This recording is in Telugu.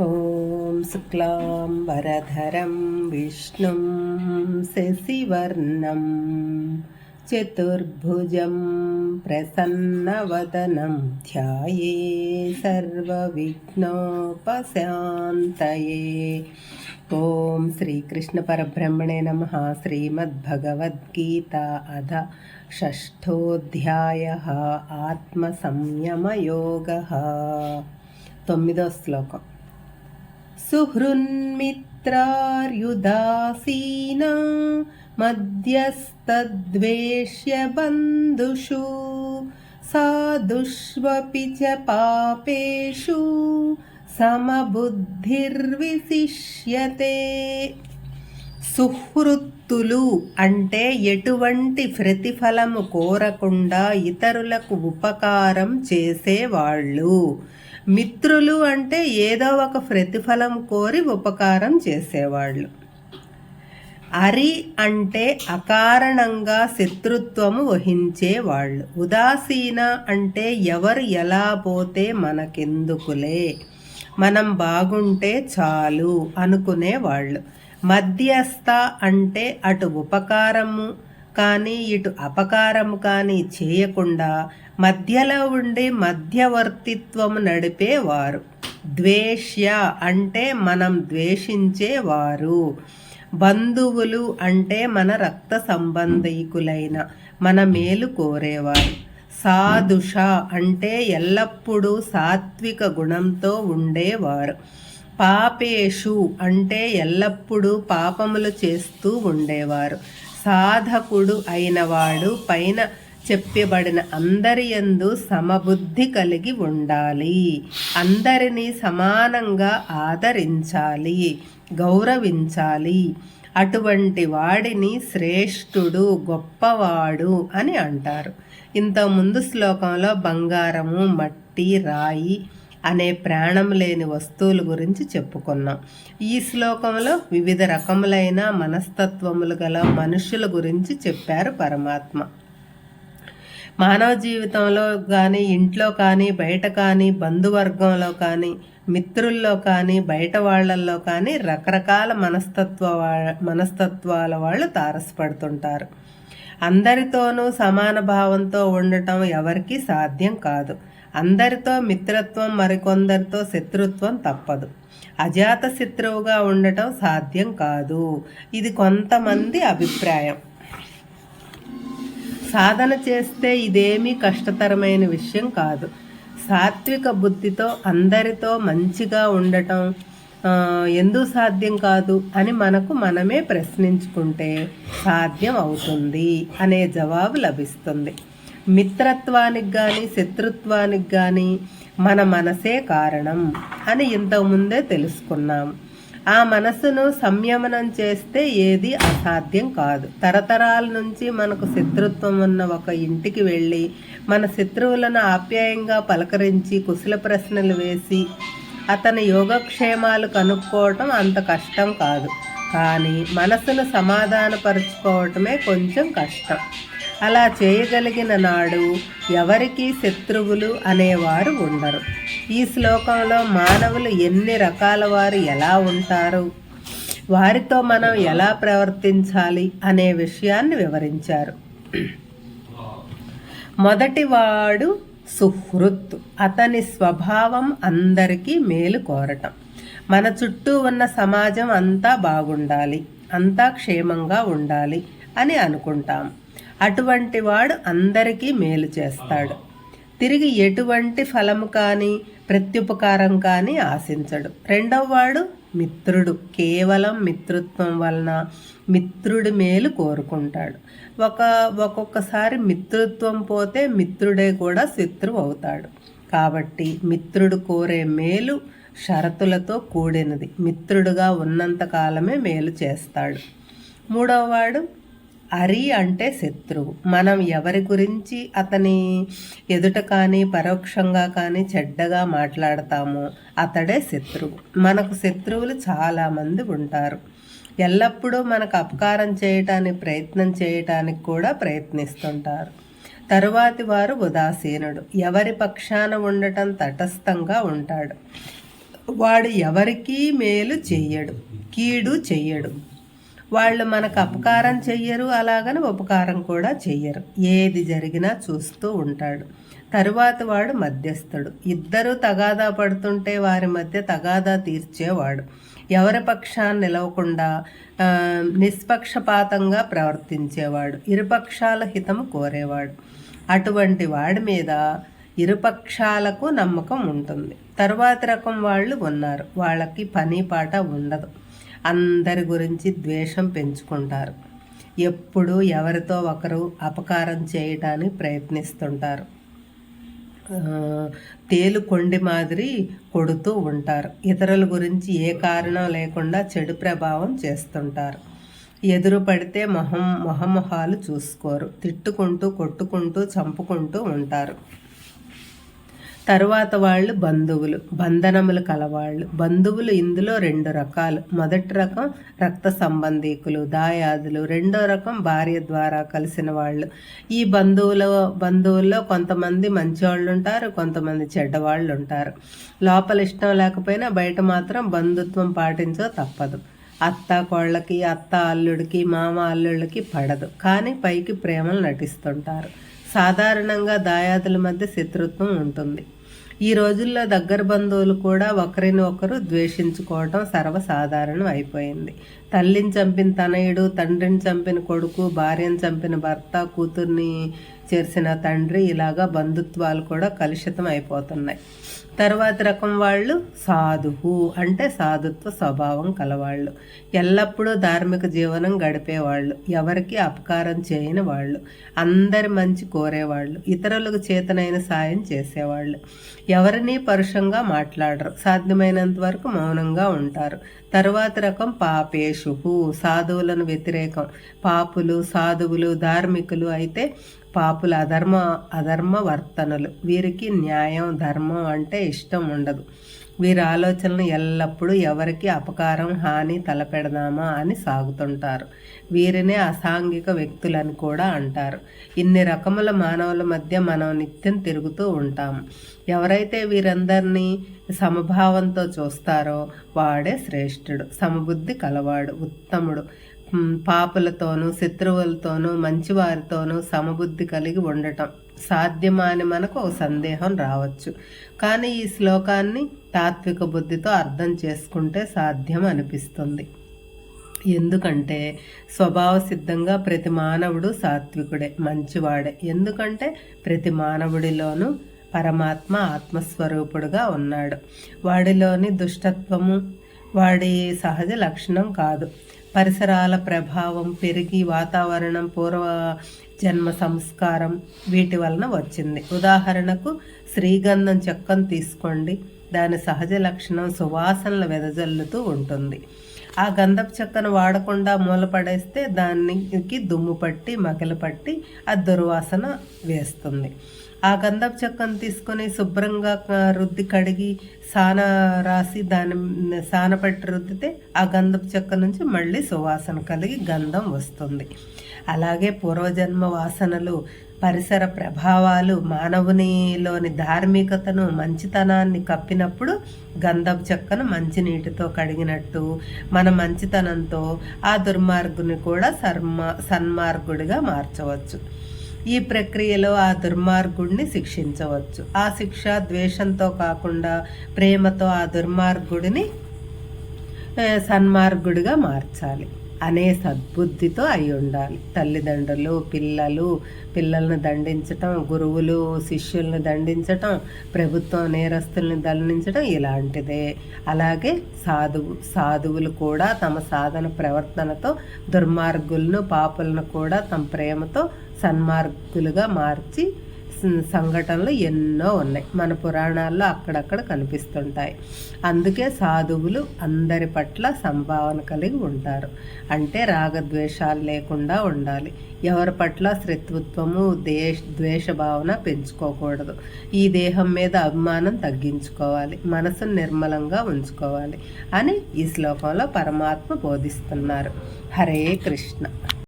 ॐ शुक्लां वरधरं विष्णुं शशिवर्णं चतुर्भुजं प्रसन्नवदनं ध्याये सर्वविघ्नोपशान्तये। ॐ श्रीकृष्णपरब्रह्मणे नमः। श्रीमद्भगवद्गीता अध षष्ठोऽध्यायः आत्मसंयमयोगः। तमिदो श्लोकम् సుహృన్మిత్రార్యుదాసీన మధ్యస్తద్వేష్య బంధుషు సాధుష్వపి చ పాపేషు సమబుద్ధిర్విశిష్యతే సుహృత్తులు అంటే ఎటువంటి ప్రతిఫలము కోరకుండా ఇతరులకు ఉపకారం చేసేవాళ్ళు. మిత్రులు అంటే ఏదో ఒక ప్రతిఫలం కోరి ఉపకారం చేసేవాళ్ళు. అరి అంటే అకారణంగా శత్రుత్వము వహించేవాళ్ళు. ఉదాసీన అంటే ఎవరు ఎలా పోతే మనకెందుకులే మనం బాగుంటే చాలు అనుకునేవాళ్ళు. మధ్యస్థ అంటే అటు ఉపకారము కానీ ఇటు అపకారం కానీ చేయకుండా మధ్యలో ఉండి మధ్యవర్తిత్వము నడిపేవారు. ద్వేష్య అంటే మనం ద్వేషించేవారు. బంధువులు అంటే మన రక్త సంబంధికులైన మన మేలు కోరేవారు. సాధుష అంటే ఎల్లప్పుడూ సాత్విక గుణంతో ఉండేవారు. పాపేషు అంటే ఎల్లప్పుడూ పాపములు చేస్తూ ఉండేవారు. సాధకుడు అయినవాడు పైన చెప్పబడిన అందరి ఎందు సమబుద్ధి కలిగి ఉండాలి. అందరినీ సమానంగా ఆదరించాలి గౌరవించాలి. అటువంటి వాడిని శ్రేష్ఠుడు గొప్పవాడు అని అంటారు. ఇంతకుముందు శ్లోకంలో బంగారము మట్టి రాయి అనే ప్రాణం లేని వస్తువుల గురించి చెప్పుకున్నాం. ఈ శ్లోకంలో వివిధ రకములైన మనస్తత్వములు గల మనుషుల గురించి చెప్పారు పరమాత్మ. మానవ జీవితంలో కానీ ఇంట్లో కానీ బయట కానీ బంధువర్గంలో కానీ మిత్రుల్లో కానీ బయట వాళ్ళల్లో కానీ రకరకాల మనస్తత్వ మనస్తత్వాల వాళ్ళు తారసపడుతుంటారు. అందరితోనూ సమాన భావంతో ఉండటం ఎవరికీ సాధ్యం కాదు. అందరితో మిత్రత్వం మరికొందరితో శత్రుత్వం తప్పదు. అజాత శత్రువుగా ఉండటం సాధ్యం కాదు. ఇది కొంతమంది అభిప్రాయం. సాధన చేస్తే ఇదేమీ కష్టతరమైన విషయం కాదు. సాత్విక బుద్ధితో అందరితో మంచిగా ఉండటం ఎందుకు సాధ్యం కాదు అని మనకు మనమే ప్రశ్నించుకుంటే సాధ్యం అవుతుంది అనే జవాబు లభిస్తుంది. మిత్రత్వానికి కానీ శత్రుత్వానికి కానీ మన మనసే కారణం అని ఇంతకుముందే తెలుసుకున్నాం. ఆ మనసును సంయమనం చేస్తే ఏది అసాధ్యం కాదు. తరతరాల నుంచి మనకు శత్రుత్వం ఉన్న ఒక ఇంటికి వెళ్ళి మన శత్రువులను ఆప్యాయంగా పలకరించి కుశల ప్రశ్నలు వేసి అతని యోగక్షేమాలు కనుక్కోవటం అంత కష్టం కాదు. కానీ మనసును సమాధానపరుచుకోవటమే కొంచెం కష్టం. అలా చేయగలిగిన నాడు ఎవరికి శత్రువులు అనేవారు ఉండరు. ఈ శ్లోకంలో మానవులు ఎన్ని రకాల వారు ఎలా ఉంటారు? వారితో మనం ఎలా ప్రవర్తించాలి అనే విషయాన్ని వివరించారు. మొదటివాడు సుహృత్. అతని స్వభావం అందరికీ మేలు కోరటం. మన చుట్టూ ఉన్న సమాజం అంతా బాగుండాలి అంతా క్షేమంగా ఉండాలి అని అనుకుంటాం. అటువంటి వాడు అందరికీ మేలు చేస్తాడు. తిరిగి ఎటువంటి ఫలము కానీ ప్రత్యుపకారం కానీ ఆశించడు. రెండవ వాడు మిత్రుడు. కేవలం మిత్రుత్వం వలన మిత్రుడి మేలు కోరుకుంటాడు. ఒక ఒక్కొక్కసారి మిత్రుత్వం పోతే మిత్రుడే కూడా శత్రువు అవుతాడు. కాబట్టి మిత్రుడు కోరే మేలు షరతులతో కూడినది. మిత్రుడుగా ఉన్నంత కాలమే మేలు చేస్తాడు. మూడవవాడు అరి అంటే శత్రువు. మనం ఎవరి గురించి అతని ఎదుట కానీ పరోక్షంగా కానీ చెడ్డగా మాట్లాడతామో అతడే శత్రువు. మనకు శత్రువులు చాలామంది ఉంటారు. ఎల్లప్పుడూ మనకు అపకారం చేయటానికి ప్రయత్నం చేయటానికి కూడా ప్రయత్నిస్తుంటారు. తరువాతి వారు ఉదాసీనుడు. ఎవరి పక్షాన ఉండటం తటస్థంగా ఉంటాడు. వాడు ఎవరికీ మేలు చెయ్యడు కీడు చెయ్యడు. వాళ్ళు మనకు అపకారం చెయ్యరు అలాగని ఉపకారం కూడా చెయ్యరు. ఏది జరిగినా చూస్తూ ఉంటాడు. తరువాత వాడు మధ్యస్థుడు. ఇద్దరు తగాదా పడుతుంటే వారి మధ్య తగాదా తీర్చేవాడు. ఎవరి పక్షాన్ని నిలవకుండా నిష్పక్షపాతంగా ప్రవర్తించేవాడు. ఇరుపక్షాల హితము కోరేవాడు. అటువంటి వాడి మీద ఇరుపక్షాలకు నమ్మకం ఉంటుంది. తరువాతి రకం వాళ్ళు ఉన్నారు. వాళ్ళకి పని పాట ఉండదు. అందరి గురించి ద్వేషం పెంచుకుంటారు. ఎప్పుడు ఎవరితో ఒకరు అపకారం చేయటానికి ప్రయత్నిస్తుంటారు. తేలు కొండి మాదిరి కొడుతూ ఉంటారు. ఇతరుల గురించి ఏ కారణం లేకుండా చెడు ప్రభావం చేస్తుంటారు. ఎదురు పడితే మొహం మొహమొహాలు చూసుకోరు. తిట్టుకుంటూ కొట్టుకుంటూ చంపుకుంటూ ఉంటారు. తరువాత వాళ్ళు బంధువులు బంధనములు కలవాళ్ళు. బంధువులు ఇందులో రెండు రకాలు. మొదటి రకం రక్త సంబంధీకులు దాయాదులు. రెండో రకం భార్య ద్వారా కలిసిన వాళ్ళు. ఈ బంధువుల బంధువుల్లో కొంతమంది మంచివాళ్ళు ఉంటారు కొంతమంది చెడ్డవాళ్ళు ఉంటారు. లోపల ఇష్టం లేకపోయినా బయట మాత్రం బంధుత్వం పాటించో తప్పదు. అత్త కోళ్ళకి అత్త అల్లుడికి మామ అల్లుళ్ళకి పడదు. కానీ పైకి ప్రేమలు నటిస్తుంటారు. సాధారణంగా దాయాదుల మధ్య శత్రుత్వం ఉంటుంది. ఈ రోజుల్లో దగ్గర బంధువులు కూడా ఒకరిని ఒకరు ద్వేషించుకోవటం సర్వసాధారణం అయిపోయింది. తల్లిని చంపిన తనయుడు తండ్రిని చంపిన కొడుకు భార్యను చంపిన భర్త కూతుర్ని చేర్చిన తండ్రి ఇలాగా బంధుత్వాలు కూడా కలుషితం అయిపోతున్నాయి. తర్వాత రకం వాళ్ళు సాధువు అంటే సాధుత్వ స్వభావం కలవాళ్ళు. ఎల్లప్పుడూ ధార్మిక జీవనం గడిపేవాళ్ళు. ఎవరికి అపకారం చేయని వాళ్ళు. అందరి మంచి కోరేవాళ్ళు. ఇతరులకు చేతనైన సాయం చేసేవాళ్ళు. ఎవరిని పరుషంగా మాట్లాడరు. సాధ్యమైనంత వరకు మౌనంగా ఉంటారు. తరువాత రకం పాపేషు సాధువులను వ్యతిరేకం. పాపులు సాధువులు ధార్మికులు అయితే పాపుల అధర్మ అధర్మ వర్తనలు. వీరికి న్యాయం ధర్మం అంటే ఇష్టం ఉండదు. వీరి ఆలోచనలు ఎల్లప్పుడూ ఎవరికి అపకారం హాని తలపెడదామా అని సాగుతుంటారు. వీరినే అసాంఘిక వ్యక్తులని కూడా అంటారు. ఇన్ని రకముల మానవుల మధ్య మనం నిత్యం తిరుగుతూ ఉంటాం. ఎవరైతే వీరందరినీ సమభావంతో చూస్తారో వాడే శ్రేష్ఠుడు సమబుద్ధి కలవాడు ఉత్తముడు. పాపులతోనూ శత్రువులతోనూ మంచివారితోనూ సమబుద్ధి కలిగి ఉండటం. సాధ్యమా అని మనకు ఒక సందేహం రావచ్చు. కానీ ఈ శ్లోకాన్ని తాత్విక బుద్ధితో అర్థం చేసుకుంటే సాధ్యం అనిపిస్తుంది. ఎందుకంటే స్వభావ సిద్ధంగా ప్రతి మానవుడు సాత్వికుడే మంచివాడే. ఎందుకంటే ప్రతి మానవుడిలోనూ పరమాత్మ ఆత్మస్వరూపుడుగా ఉన్నాడు. వాడిలోని దుష్టత్వము వాడి సహజ లక్షణం కాదు. పరిసరాల ప్రభావం పెరిగి వాతావరణం పూర్వ జన్మ సంస్కారం వీటి వలన వచ్చింది. ఉదాహరణకు శ్రీగంధం చెక్కను తీసుకోండి. దాని సహజ లక్షణం సువాసనలు వెదజల్లుతూ ఉంటుంది. ఆ గంధపు చెక్కను వాడకుండా మూలపడేస్తే దానికి దుమ్ము పట్టి మగలు పట్టి ఆ దుర్వాసన వేస్తుంది. ఆ గంధపు చెక్కను తీసుకొని శుభ్రంగా రుద్ది కడిగి సాన రాసి దాని సాన పెట్టి రుద్దితే ఆ గంధపు చెక్క నుంచి మళ్ళీ సువాసన కలిగి గంధం వస్తుంది. అలాగే పూర్వజన్మ వాసనలు పరిసర ప్రభావాలు మానవునిలోని ధార్మికతను మంచితనాన్ని కప్పినప్పుడు గంధపు చెక్కను మంచినీటితో కడిగినట్టు మన మంచితనంతో ఆ దుర్మార్గుని కూడా సర్మ సన్మార్గుడిగా మార్చవచ్చు. ఈ ప్రక్రియలో ఆ దుర్మార్గుడిని శిక్షించవచ్చు. ఆ శిక్ష ద్వేషంతో కాకుండా ప్రేమతో ఆ దుర్మార్గుడిని సన్మార్గుడిగా మార్చాలి. అనే సద్బుద్ధితో అయి ఉండాలి. తల్లిదండ్రులు పిల్లలు పిల్లల్ని దండించటం గురువులు శిష్యుల్ని దండించటం ప్రభుత్వం నేరస్తుల్ని దండించటం ఇలాంటిదే. అలాగే సాధువు సాధువులు కూడా తమ సాధన ప్రవర్తనతో దుర్మార్గులను పాపులను కూడా తమ ప్రేమతో సన్మార్గులుగా మార్చి సంఘటనలు ఎన్నో ఉన్నాయి. మన పురాణాల్లో అక్కడక్కడ కనిపిస్తుంటాయి. అందుకే సాధువులు అందరి పట్ల సంభావన కలిగి ఉంటారు. అంటే రాగద్వేషాలు లేకుండా ఉండాలి. ఎవరి పట్ల శత్రుత్వము దేశ ద్వేష భావన పెంచుకోకూడదు. ఈ దేహం మీద అభిమానం తగ్గించుకోవాలి. మనసును నిర్మలంగా ఉంచుకోవాలి అని ఈ శ్లోకంలో పరమాత్మ బోధిస్తున్నారు. హరే కృష్ణ.